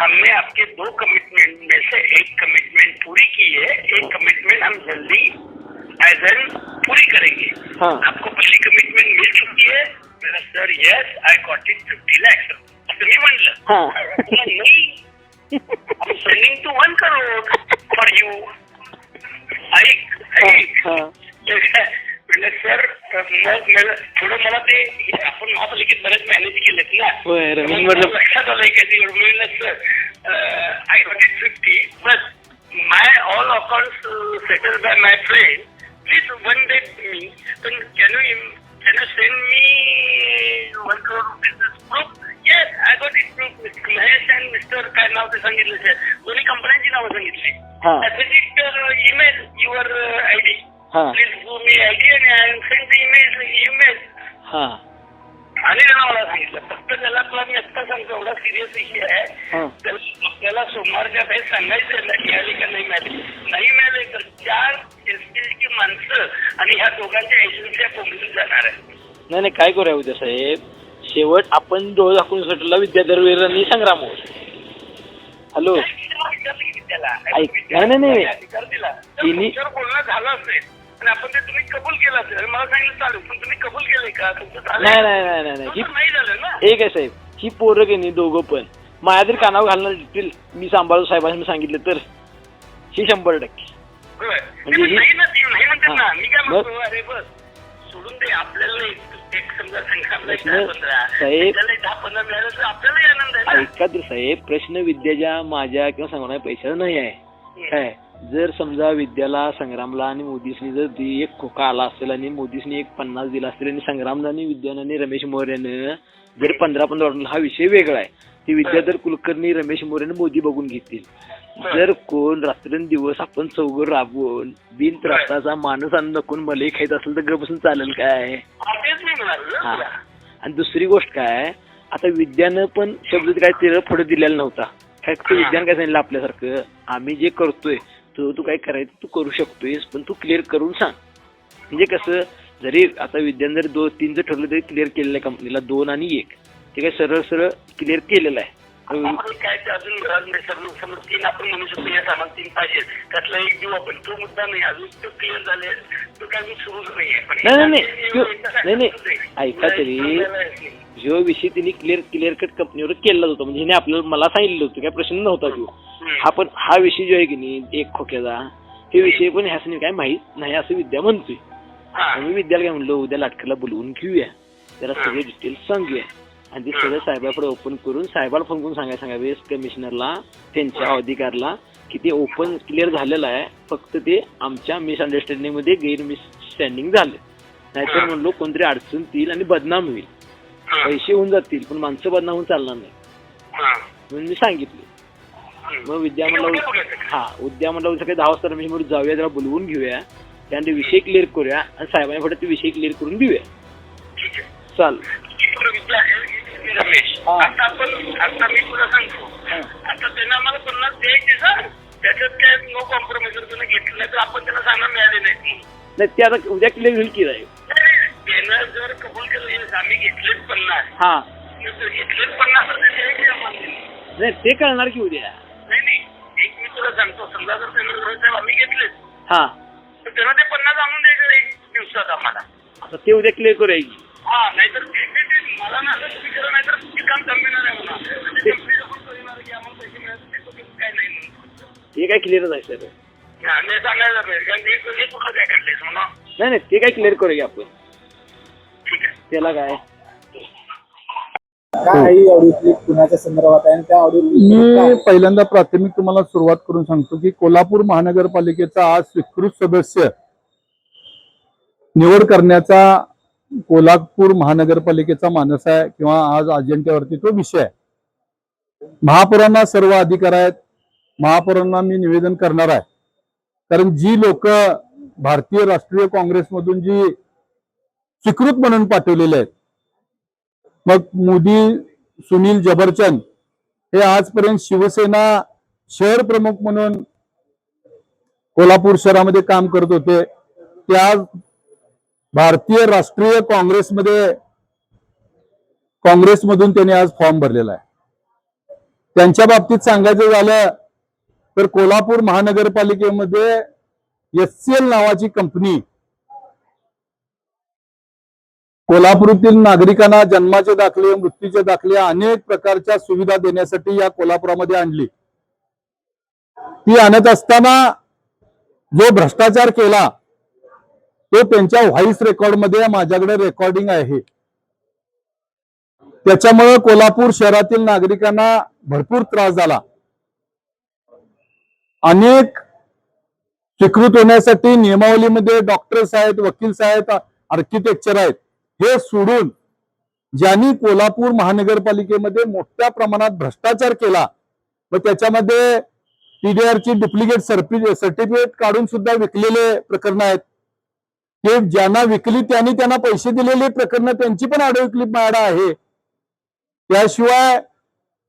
हमने आपके दो कमिटमेंट में से एक कमिटमेंट पूरी की है एक कमिटमेंट हम जल्दी एज एन पूरी करेंगे हाँ। आपको पहली कमिटमेंट मिल चुकी है मेरा sir yes I got it fifty lakhs म्हणलं हा. नाही I'm sending to one crore for you. ऐक ऐक सर थोडं मला ते आपण महापालिकेत बरेच मॅनेज केलेत ना. लक्षात आलंय I got it fifty but my all account settle by my friend please one day मी पण can you can you send me one crore rupees proof yes I got it proof Mahesh and mister काय नाव ते सांगितलं sir दोन्ही कंपन्यांची नावं सांगितली. Email your I D हा. Please do me I D आणि सेंड एवढा सिरियस इश्यू आहे. तर आपल्याला सोमवारच्या काही सांगायचं ना मिळाली का नाही मिळाली नाही मिळाले तर चार एसटीची माणसं आणि ह्या दोघांच्या एजन्सिया बोंबलून जाणार आहे. नाही नाही काय करूया उद्या साहेब? शेवट आपण डोळे दाखवून सुटला विद्याधर वीरांनी संग्राम हो. हॅलो? नाही, नाही, बोलणं झालं असेल. आणि आपण ते तुम्ही कबूल केलं असेल. मला सांगितलं चालेल पण तुम्ही कबूल केलंय का? तुमचं नाही? नाही नाही नाही झालं ना. एक आहे साहेब. ही पोरं नाही दोघं पण. माझ्या तरी कानावर घालणार देतील मी सांभाळू साहेबांनी सांगितलं तर. ही शंभर टक्के. म्हणजे ही- नाही ना ती नाही म्हणतात ना. मी काय मग- म्हणतो अरे बस सोडून दे आपल्याला एक एक समजा संघाला एक दहा प्रश्न- पंधरा. साहेब- त्याला एक दहा पंधरा मिळालं तर आपल्यालाही आनंद आहे ना. ऐका तर साहेब प्रश्न विद्याच्या माझ्या किंवा संग्राम पैशाचा नाही आहे. काय? जर समजा विद्याला संग्रामला आणि मोदीसनी जर एक खोका आला असेल आणि मोदीसनी एक पन्नास दिला असेल आणि संग्रामला आणि विद्यानं आणि रमेश मोरेनं जर पंधरा पंधरा हा विषय वेगळा आहे ती विद्या तर कुलकर्णी रमेश मोरेनं मोदी बघून घेतील. जर कोण रात्रंदिवस आपण चौघ राबवून बिन त्रासाचा माणूस आणि नकून मलई खायचं असेल तर बसून चालेल काय? हा, आणि दुसरी गोष्ट काय आता विद्यानं पण शब्द काय तिला पुढे दिलेला नव्हता. काय ते विद्यानं काय सांगितलं आपल्यासारखं आम्ही जे करतोय तो तू काय करायचं तू करू शकतोयस पण तू क्लिअर करून सांग. म्हणजे कसं जरी आता विद्यानं जरी दोन तीन जर ठरलं तरी क्लिअर केलेलं आहे कंपनीला दोन आणि एक. ते काय सरळ सरळ क्लिअर केलेलं आहे. आपण काय ते अजून घरात नाही समजा समजा तीन आपण म्हणू शकतो या सामान तीन पाहिजे त्यातला एक देऊ आपण. तो मुद्दा नाही. अजून तो क्लिअर झाले तो काय मी सुरूच नाही. ऐका तरी. जो विषय तिने क्लिअर क्लिअर कट कंपनीवर केला होता म्हणजे हिने आपल्याला मला सांगितलं होतं काय प्रश्न नव्हता तो. हा पण हा विषय जो आहे की नाही एक खोक्याचा हे विषय पण ह्यासनी काय माहीत नाही असं विद्या म्हणतोय. आम्ही विद्याला काय म्हणलो उद्या लाटकरला बोलवून घेऊया. त्याला सगळे डिटेल्स सांगूया. आणि ते सगळं साहेबाकडे ओपन करून साहेबाला फोन करून सांगायला सांगावे कमिशनरला त्यांच्या अधिकारला की ते ओपन क्लिअर झालेलं आहे. फक्त ते आमच्या मिसअंडरस्टँडिंगमध्ये गैरमिसस्टँडिंग झालं. नाहीतर म्हणलो कोणतरी अडचण येईल आणि बदनाम होईल. पैसे होऊन जातील पण माणसं बदनाम होऊन चालणार नाही. हा. म्हणून मी सांगितले. मग विद्या म्हणलं. हा उद्या म्हणलं सकाळी दहा वाजता रमेश म्हणून जाऊया जरा बोलवून घेऊया. त्यानंतर विषय क्लिअर करूया आणि साहेबांनी पुढे ते विषय क्लिअर करून देऊया. चाल. बरं, विद्या, रमेश. आता आपण आता मी तुला सांगतो. आता त्यांना आम्हाला पन्नास द्यायचे सर त्याच्यात काय नो कॉम्प्रोमाइज तुम्ही घेतलं नाही तर आपण त्यांना सांगणार मिळाले नाही नाही ते आता उद्या क्लिअर होईल की नाही. त्यानं जर कबूल केलं आम्ही घेतलेच पन्नास. हा. घेतलेच पन्नास. नाही ते कळणार की उद्या. तुला सांगतो समजा जर त्यांना साहेब आम्ही घेतलेच. हा. तर त्यांना ते पन्नास आणून द्यायचं एक दिवसात आम्हाला. आता ते उद्या क्लिअर करूया की हा नाहीतर ते- ते- ते मला ना असं तुम्ही करा नाहीतर ते काम जमणार नाही म्हणा ते कंपनीला पण कळणार की आम्हाला पैसे मिळत नाही, तो काय नाही म्हणून. ते काय क्लिअरच आहे सर हा, नाही सांगायला पाहिजे कारण हे काय काढलेस नाही नाही ते काय क्लिअर करूया आपण. ठीक आहे. त्याला काय? काय आहे ऑडिओ क्लिप कुणाच्या संदर्भात आहे? आणि त्या ऑडिओ मी पहिल्यांदा प्राथमिक तुम्हाला सुरुवात करून सांगतो की कोल्हापूर महानगरपालिकेचा आज स्वीकृत सदस्य निवड करण्याचा कोल्हापूर महानगरपालिकेचा मानस आहे किंवा आज अजेंड्यावरती तो विषय आहे. महापौरांना सर्व अधिकार आहेत. महापौरांना मी निवेदन करणार आहे. कारण जी लोक भारतीय राष्ट्रीय काँग्रेसमधून जी स्वीकृत म्हणून पाठवलेले आहेत मग मोदी सुनील जबरचंद हे आजपर्यंत शिवसेना शहर प्रमुख म्हणून कोल्हापूर शहरामध्ये काम करत होते. ते आज भारतीय राष्ट्रीय काँग्रेसमध्ये काँग्रेसमधून त्यांनी आज फॉर्म भरलेला आहे. त्यांच्या बाबतीत सांगायचं झालं तर कोल्हापूर महानगरपालिकेमध्ये एस सी एल नावाची कंपनी कोल्हापूरतील नागरिकांना जन्माचे दाखले मृत्यूचे दाखले अनेक प्रकारच्या सुविधा देण्यासाठी या कोल्हापुरामध्ये आणली. ती आणत असताना जो भ्रष्टाचार केला तो त्यांच्या व्हॉइस रेकॉर्डमध्ये माझ्याकडे रेकॉर्डिंग आहे. त्याच्यामुळे कोल्हापूर शहरातील नागरिकांना भरपूर त्रास झाला. अनेक स्वीकृत होण्यासाठी नियमावलीमध्ये डॉक्टर्स आहेत वकील साहेब आर्किटेक्चर आहेत. हे सोडून ज्यांनी कोल्हापूर महानगरपालिकेमध्ये मोठ्या प्रमाणात भ्रष्टाचार केला व त्याच्यामध्ये टीडीआरची डुप्लिकेट सर्टिफिकेट काढून सुद्धा विकलेले प्रकरण आहेत. ते ज्यांना विकली त्यांनी त्यांना पैसे दिलेले प्रकरण त्यांची पण ऑडिओ क्लिप माझ्याकडे आहे. त्याशिवाय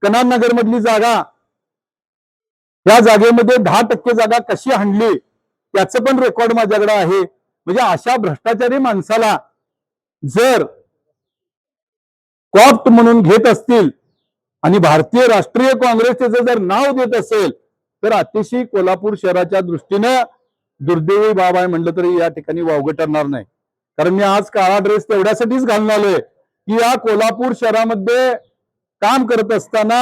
कनान नगर मधली जागा या जागेमध्ये दहा टक्के जागा कशी हाणली त्याचं पण रेकॉर्ड माझ्याकडे आहे. म्हणजे अशा भ्रष्टाचारी माणसाला जर कॉप्ट म्हणून घेत असतील आणि भारतीय राष्ट्रीय काँग्रेसचे जर नाव देत असेल तर अतिशय कोल्हापूर शहराच्या दृष्टीनं दुर्दैवी बाब आहे म्हटलं तरी या ठिकाणी वावगं ठरणार नाही. कारण मी आज काळा ड्रेस तेवढ्यासाठीच घालून आलोय की या कोल्हापूर शहरामध्ये काम करत असताना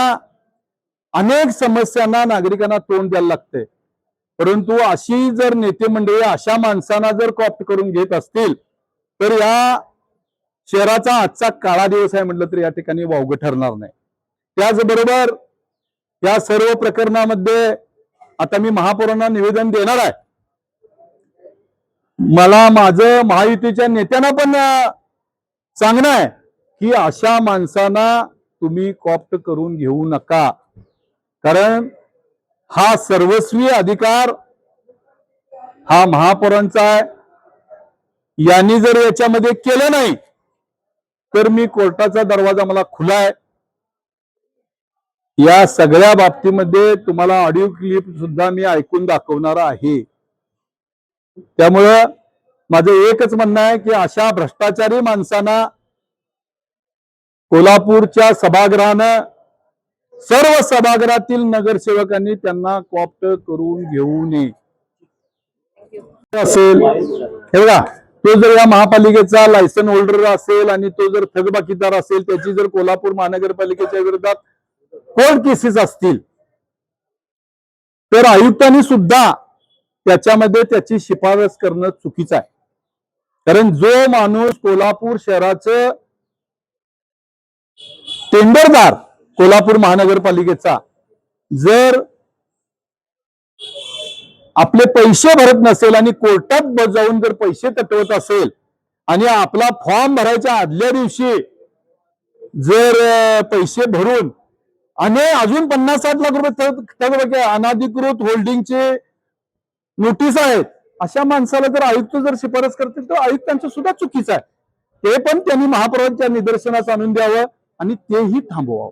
अनेक समस्यांना नागरिकांना तोंड द्यायला लागते परंतु अशी जर नेते मंडळी अशा माणसांना जर कॉप्ट करून घेत असतील तर या शहराचा आजचा काळा दिवस आहे म्हटलं तर या ठिकाणी वावगं ठरणार नाही. त्याचबरोबर या सर्व प्रकरणामध्ये आता मी महापौरांना निवेदन देणार आहे. मला माझं महायुतीच्या नेत्यांना पण सांगणं आहे की अशा माणसांना तुम्ही कॉप्ट करून घेऊ नका. कारण हा सर्वस्वी अधिकार हा महापौरांचा आहे. यांनी जर याच्यामध्ये केलं नाही तर मी कोर्टाचा दरवाजा मला खुला आहे. या सगळ्या बाबतीमध्ये तुम्हाला ऑडिओ क्लिप सुद्धा मी ऐकून दाखवणार आहे. त्यामुळं माझं एकच म्हणणं आहे की अशा भ्रष्टाचारी माणसांना कोल्हापूरच्या सभागृहानं सर्व सभागृहातील नगरसेवकांनी त्यांना कॉप्ट करून घेऊ नये. असेल. हे बघा. तो जर या महापालिकेचा लायसन होल्डर असेल आणि तो जर थकबाकीदार असेल त्याची जर कोल्हापूर महानगरपालिकेच्या विरोधात कोर्ट केसेस असतील तर आयुक्तांनी सुद्धा त्याच्यामध्ये त्याची शिफारस करणं चुकीचं आहे. कारण जो माणूस कोल्हापूर शहराचं टेंडरदार कोल्हापूर महानगरपालिकेचा जर आपले पैसे भरत नसेल आणि कोर्टात जाऊन जर पैसे तटवत असेल आणि आपला फॉर्म भरायच्या आदल्या दिवशी जर पैसे भरून आणि अजून पन्नास साठ लाख रुपये अनाधिकृत होल्डिंगचे नोटीस आहेत. अशा माणसाला जर आयुक्त जर शिफारस करतील तर आयुक्तांचं सुद्धा चुकीचं आहे. ते पण त्यांनी महापौरांच्या निदर्शनास आणून द्यावं आणि तेही थांबवावं.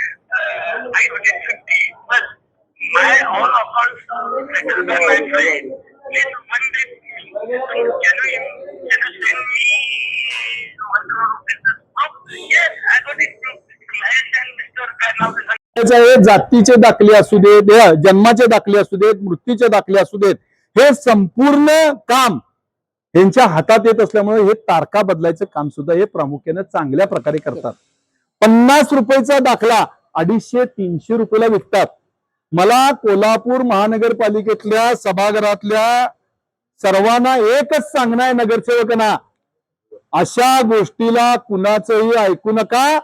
I सर मला 50 but my all accounts settled by my friend please one day can you can you send me one crore rupees proof yes I got it proof client and Mr. Karnal जातीचे दाखले असू देत जन्माचे दाखले असू देत मृत्यूचे दाखले असू देत हे संपूर्ण काम यांच्या हातात येत असल्यामुळे हे तारखा बदलायचं काम सुद्धा हे प्रामुख्याने चांगल्या प्रकारे करतात पन्नास रुपयेचा दाखला अडीचशे तीनशे रुपयाला विकतात. मला कोल्हापूर महानगरपालिकेतल्या सभागृहातल्या सर्वांना एकच सांगणं आहे नगरसेवकांना. अशा गोष्टीला कुणाचंही ऐकू नका.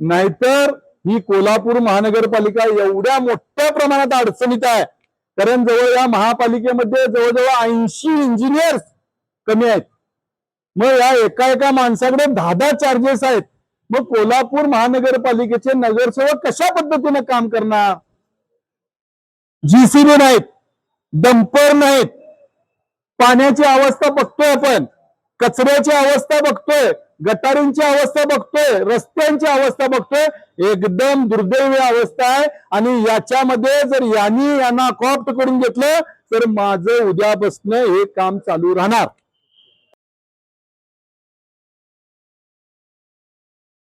नाहीतर ही कोल्हापूर महानगरपालिका एवढ्या मोठ्या प्रमाणात अडचणीत आहे. कारण जवळ या महापालिकेमध्ये जवळजवळ ऐंशी इंजिनियर्स कमी आहेत. मग या एका एका माणसाकडे दहा दहा चार्जेस आहेत. मग कोल्हापूर महानगरपालिकेचे नगरसेवक कशा पद्धतीनं काम करणार? जीसीबी नाहीत डंपर नाहीत. पाण्याची अवस्था बघतोय आपण. कचऱ्याची अवस्था बघतोय गटारींची अवस्था बघतोय रस्त्यांची अवस्था बघतोय. एकदम दुर्दैवी अवस्था आहे. आणि याच्यामध्ये जर यांनी यांना कॉप्ट करून घेतलं तर माझं उद्यापासनं हे काम चालू राहणार.